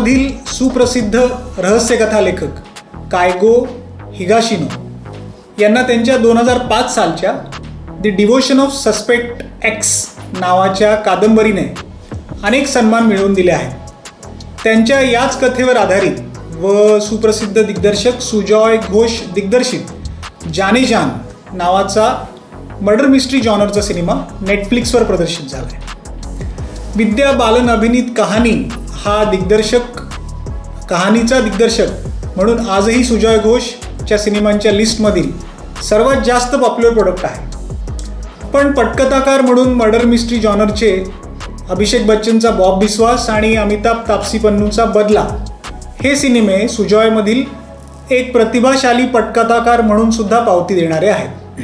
जपानमधील सुप्रसिद्ध रहस्यकथा लेखक कायगो हिगाशिनो यांना त्यांच्या दोन हजार पाच सालच्या the devotion of suspect X नावाच्या कादंबरीने अनेक सन्मान मिळवून दिले आहेत. त्यांच्या याच कथेवर आधारित व सुप्रसिद्ध दिग्दर्शक सुजॉय घोष दिग्दर्शित जाने जान नावाचा मर्डर मिस्ट्री जॉनरचा सिनेमा नेटफ्लिक्सवर प्रदर्शित झाला आहे विद्या बालन अभिनीत कहाणी हा दिग्दर्शक कहाणीचा दिग्दर्शक म्हणून आजही सुजय घोषच्या सिनेमांच्या लिस्टमधील सर्वात जास्त पॉप्युलर प्रोडक्ट आहे. पण पटकथाकार म्हणून मर्डर मिस्ट्री जॉनरचे अभिषेक बच्चनचा बॉब बिस्वास आणि अमिताभ तापसी पन्नूचा बदला हे सिनेमे सुजॉयमधील एक प्रतिभाशाली पटकथाकार म्हणून सुद्धा पावती देणारे आहेत.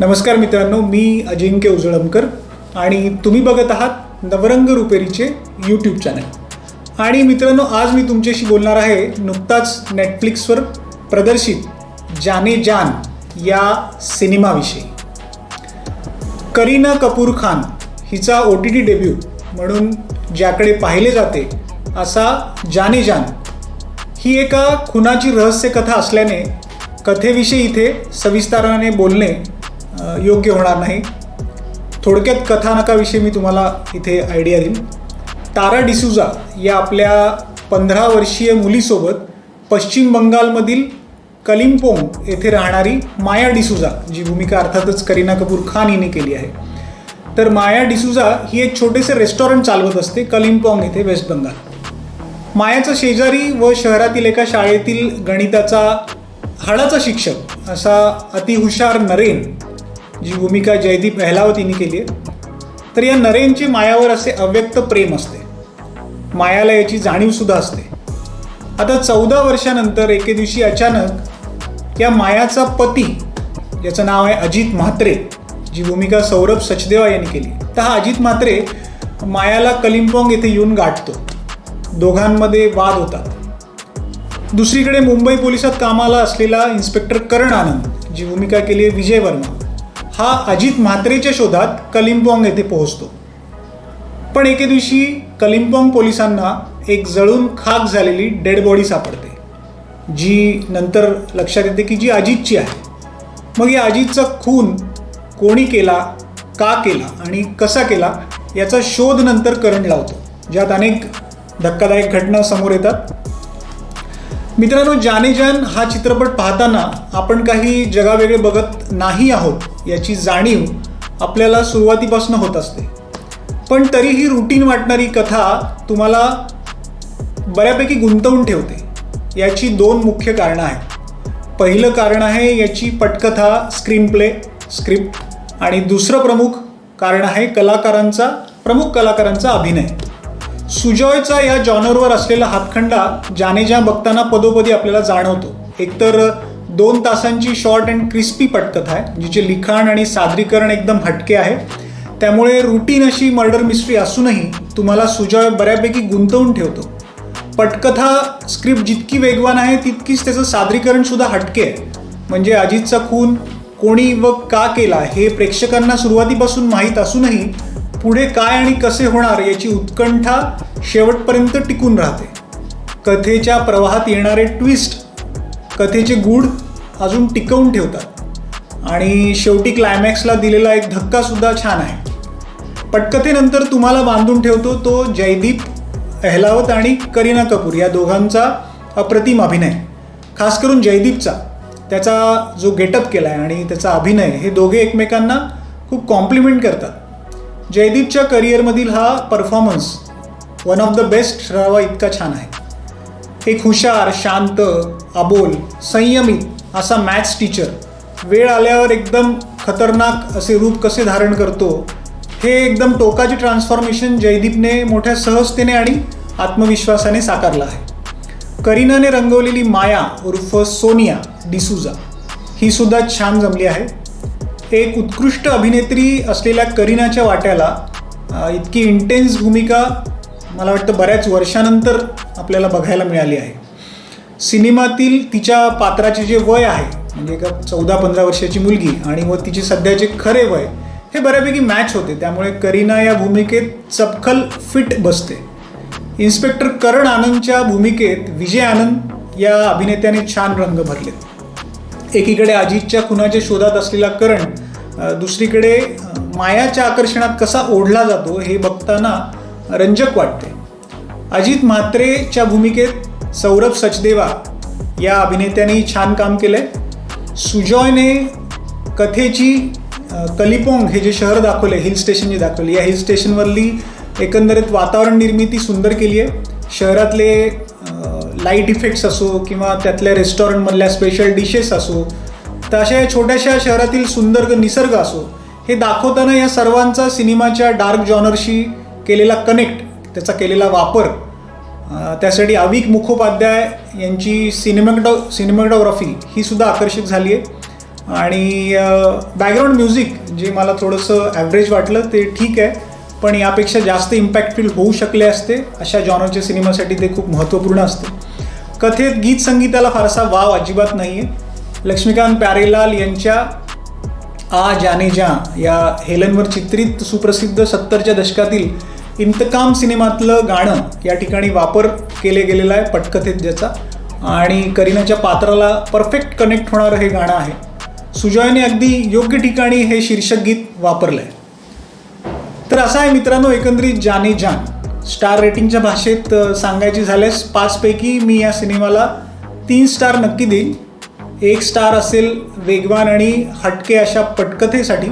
नमस्कार मित्रांनो मी अजिंक्य उजळमकर आणि तुम्ही बघत आहात नवरंग रुपेरीचे यूट्यूब चॅनल आणि मित्रांनो आज मी तुमच्याशी बोलणार आहे नुकताच नेटफ्लिक्सवर प्रदर्शित जाने जान या सिनेमाविषयी. करीना कपूर खान हिचा ओ टी टी डेब्यू म्हणून ज्याकडे पाहिले जाते असा जाने जान ही एका खुनाची रहस्यकथा असल्याने कथेविषयी इथे सविस्ताराने बोलणे योग्य होणार नाही. थोडक्यात कथानकाविषयी मी तुम्हाला इथे आयडिया देईन. तारा डिसुजा या आपल्या पंधरा वर्षीय मुलीसोबत पश्चिम बंगालमधील कलिम्पोंग येथे राहणारी माया डिसुजा जी भूमिका अर्थातच करीना कपूर खान हिने केली आहे. तर माया डिसुजा ही एक छोटेसे रेस्टॉरंट चालवत असते कलिम्पोंग येथे वेस्ट बंगाल. मायाचा शेजारी व शहरातील एका शाळेतील गणिताचा हाडाचा शिक्षक असा अतिहुशार नरेन जी भूमिका जयदीप अहलावत यांनी केली आहे तर या नरेनचे मायावर असे अव्यक्त प्रेम असते. मायाला याची जाणीवसुद्धा असते. आता चौदा वर्षानंतर एके दिवशी अचानक या मायाचा पती ज्याचं नाव आहे अजित म्हात्रे जी भूमिका सौरभ सचदेवा यांनी केली. तर हा अजित म्हात्रे मायाला कलिम्पॉंग येथे येऊन गाठतो. दोघांमध्ये वाद होतात. दुसरीकडे मुंबई पोलिसात कामाला असलेला इन्स्पेक्टर करण आनंद जी भूमिका केली आहे विजय वर्मा हा अजित म्हात्रेच्या शोधात कलिम्पॉंग येथे पोहोचतो. पण एके दिवशी कलिम्पॉंग पोलिसांना एक जळून खाक झालेली डेड बॉडी सापडते जी नंतर लक्षात येते की जी अजितची आहे. मग या अजितचा खून कोणी केला का केला आणि कसा केला याचा शोध नंतर करण लावतो ज्यात अनेक धक्कादायक घटना समोर येतात. मित्रांनो जाने जान हा चित्रपट पाहताना आपण काही जगावेगळे बघत नाही आहोत याची जाणीव आपल्याला सुरुवातीपासून होत असते. पण तरीही रुटीन वाटणारी कथा तुम्हाला बऱ्यापैकी गुंतवून ठेवते. याची दोन मुख्य कारणं आहेत. पहिलं कारण आहे याची पटकथा स्क्रीन प्ले स्क्रिप्ट आणि दुसरं प्रमुख कारण आहे कलाकारांचा प्रमुख कलाकारांचा अभिनय. सुजॉयचा या जॉनरवर असलेला हातखंडा जाने ज्या बघताना पदोपदी आपल्याला जाणवतो. एकतर दोन तासांची शॉर्ट अँड क्रिस्पी पटकथा आहे जिचे लिखाण आणि सादरीकरण एकदम हटके आहे. त्यामुळे रुटीन अशी मर्डर मिस्ट्री असूनही तुम्हाला सुजॉय बऱ्यापैकी गुंतवून ठेवतो. पटकथा स्क्रिप्ट जितकी वेगवान आहे तितकीच त्याचं सादरीकरण सुद्धा हटके आहे. म्हणजे अजितचा खून कोणी व का केला हे प्रेक्षकांना सुरुवातीपासून माहीत असूनही पुढे काय आणि कसे होणार याची उत्कंठा शेवटपर्यंत टिकून राहते. कथेच्या प्रवाहात येणारे ट्विस्ट कथेचे गूढ अजून टिकवून ठेवतात. आणि शेवटी क्लायमॅक्सला दिलेला एक धक्कासुद्धा छान आहे. पटकथेनंतर तुम्हाला बांधून ठेवतो तो जयदीप अहलावत आणि करीना कपूर या दोघांचा अप्रतिम अभिनय. खास करून जयदीपचा. त्याचा जो गेटअप केला आहे आणि त्याचा अभिनय हे दोघे एकमेकांना खूप कॉम्प्लिमेंट करतात. जयदीपच्या करिअरमधील हा performance one of the best ठरावा इतका छान आहे. एक हुशार शांत अबोल संयमित असा मॅथ्स टीचर वेळ आल्यावर एकदम खतरनाक असे रूप कसे धारण करतो हे एकदम टोकाचे ट्रान्सफॉर्मेशन जयदीपने मोठ्या सहजतेने आणि आत्मविश्वासाने साकारलं आहे. करीनाने रंगवलेली माया उर्फ सोनिया डिसुजा ही सुद्धा छान जमली आहे. एक उत्कृष्ट अभिनेत्री असलेल्या करीनाच्या वाट्याला इतकी इंटेन्स भूमिका मला वाटतं बऱ्याच वर्षानंतर आपल्याला बघायला मिळाली आहे. सिनेमातील तिच्या पात्राचे जे वय आहे म्हणजे एका चौदा पंधरा वर्षाची मुलगी आणि व तिचे सध्याचे खरे वय हे बऱ्यापैकी मॅच होते. त्यामुळे करीना या भूमिकेत चपखल फिट बसते. इन्स्पेक्टर करण आनंदच्या भूमिकेत विजय आनंद या अभिनेत्याने छान रंग भरलेत. एकीकडे अजितच्या खुनाच्या शोधात असलेला करण दुसरीकडे मायाच्या आकर्षणात कसा ओढला जातो हे बघताना रंजक वाटते. अजित म्हात्रेच्या भूमिकेत सौरभ सचदेवा या अभिनेत्यानेही छान काम केलंय. सुजॉयने कथेची कलिपोंग हे जे शहर दाखवले हिल स्टेशन जे दाखवले या हिल स्टेशनवरली एकंदरीत वातावरण निर्मिती सुंदर केली आहे शहरातले लाइट इफेक्ट्स असो किंवा त्यातल्या रेस्टॉरंटमधल्या स्पेशल डिशेस असो तर अशा या छोट्याशा शहरातील सुंदर निसर्ग असो हे दाखवताना या सर्वांचा सिनेमाच्या डार्क जॉनरशी केलेला कनेक्ट त्याचा केलेला वापर त्यासाठी अविक मुखोपाध्याय यांची सिनेमॅटो सिनेमॅटोग्राफी ही सुद्धा आकर्षित झाली आहे. आणि बॅकग्राऊंड म्युझिक जे मला थोडंसं ॲव्हरेज वाटलं ते ठीक आहे पण यापेक्षा जास्त इम्पॅक्टफुल होऊ शकले असते अशा जॉनरच्या सिनेमासाठी ते खूप महत्त्वपूर्ण असते. कथेत गीत संगीताला फारसा वाव अजिबात नाही आहे लक्ष्मीकांत प्यारेलाल यांच्या आ जाने जा या हेलनवर चित्रित सुप्रसिद्ध सत्तरच्या दशकातील इंतकाम सिनेमातलं गाणं या ठिकाणी वापर केले गेलेलं आहे पटकथेत ज्याचा. आणि करीनाच्या पात्राला परफेक्ट कनेक्ट होणारं हे गाणं आहे. सुजॉयने अगदी योग्य ठिकाणी हे शीर्षक गीत वापरलं आहे तर असं आहे मित्रांनो एकंदरीत जाने जान. स्टार रेटिंगच्या भाषेत सांगायची झाल्यास पाचपैकी मी या सिनेमाला तीन स्टार नक्की देईन. एक स्टार असेल वेगवान आणि हटके अशा पटकथेसाठी.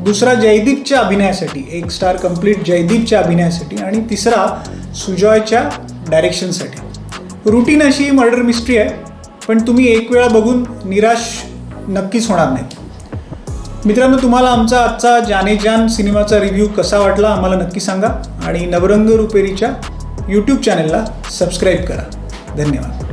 दुसरा जयदीपच्या अभिनयासाठी एक स्टार कंप्लीट जयदीपच्या अभिनयासाठी आणि तिसरा सुजॉयच्या डायरेक्शनसाठी. रुटीन अशी मर्डर मिस्ट्री आहे पण तुम्ही एक वेळा बघून निराश नक्कीच होणार नाही. मित्रांनो तुम्हाला आमचा आजचा जाने जान सिनेमाचा रिव्ह्यू कसा वाटला आम्हाला नक्की सांगा आणि नवरंग रुपेरीच्या यूट्यूब चॅनलला सबस्क्राईब करा. धन्यवाद.